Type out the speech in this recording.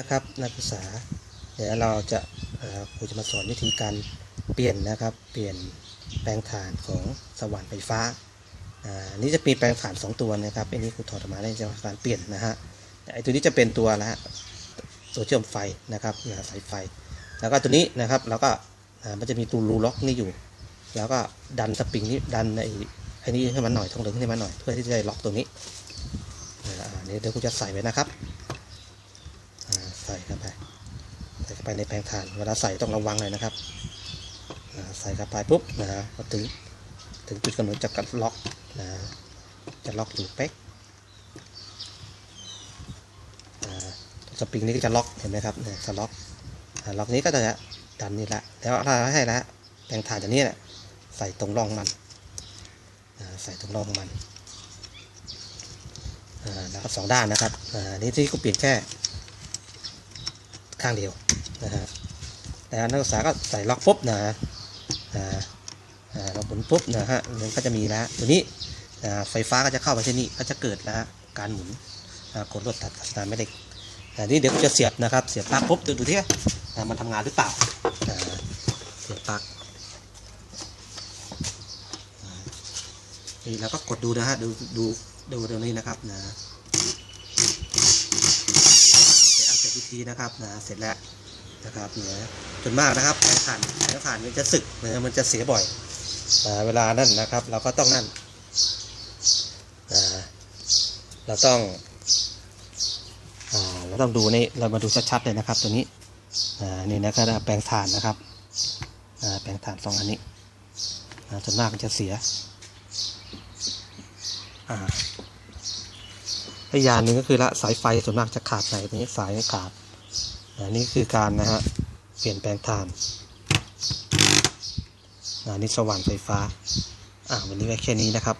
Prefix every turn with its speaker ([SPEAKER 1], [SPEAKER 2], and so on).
[SPEAKER 1] นะครับนักศึกษาเดี๋ยวเราจะครูจะมาสอนวิธีการเปลี่ยนนะครับ เปลี่ยนแปลงถ่านของสว่านไฟฟ้าอ่าอันนี้จะมีแปลงถ่าน 2 ตัวนะครับอันนี้ครูถอดออกมาได้จะการเปลี่ยนนะฮะไอตัวนี้จะเป็นตัวละฮะตัวเชื่อมไฟนะครับสายไฟ แล้วก็ตัวนี้นะครับเราก็มันจะมีตัวรูล็อกนี่อยู่ แล้วก็ดันสปริงนี้ดันไอไอ้นี้ให้มันหน่อยทองเหลืองให้มันหน่อยเพื่อที่จะได้ล็อกตัวนี้อ่าอันนี้เดี๋ยวครูจะใส่ไว้นะครับ ใส่เข้าไปใส่เข้าไปในแปลงถ่าน เวลาใส่ต้องระวังเลยนะครับใส่เข้าไปปุ๊บนะฮะถึงถึงจุดกำหนดจะกัดล็อกนะจะล็อกอยู่เป๊กสปริงนี้ก็จะล็อกเห็นไหมครับเนี่ยจะล็อกล็อกนี้ก็จะดันนี่แหละแล้วถ้าให้แล้วแปลงถ่านจากนี้แหละใส่ตรงร่องมันใส่ตรงร่องมันแล้วก็สองด้านนะครับอ่านี่ที่เขาเปลี่ยนแค่ ข้างเดียวนะฮะแต่นักศึกษาก็ใส่ล็อกปุ๊บนะฮะอ่าอ่าเราหมุนปุ๊บนะฮะมันก็จะมีแล้วตัวนี้ไฟฟ้าก็จะเข้าไปที่นี่ก็จะเกิดนะฮะการหมุนกดลดตัดสนามแม่เหล็กแต่นี่เดี๋ยวจะเสียบนะครับเสียบปลั๊กปุ๊บดูดูที่อ่ามันทำงานหรือเปล่าอ่าเสียบปลั๊กนี่เราก็กดดูนะฮะดูดูดูตรงนี้นะครับนะ เสร็จอันเสร็จพิธีนะครับนะเสร็จแล้วนะครับเนี่ยส่วนมากนะครับแผงถ่านแผงถ่านมันจะสึกนะมันจะเสียบ่อยอ่เวลานั่นนะครับ เราก็ต้องนั่นอ่าเราต้องเราต้องดูนี่เรามาดูชัดๆเลยนะครับ ตัวนี้นี่นะครับแปลงถ่านนะครับแปลงถ่านสองอันนี้อ่าส่วนมากมันจะเสียอ่า อีกอย่างหนึ่งก็คือละสายไฟส่วนมากจะขาดในตรงนี้สายขาดอันนี้คือการนะฮะเปลี่ยนแปลงทานอันนี้สว่านไฟฟ้าอ่าวันนี้ไว้แค่นี้นะครับ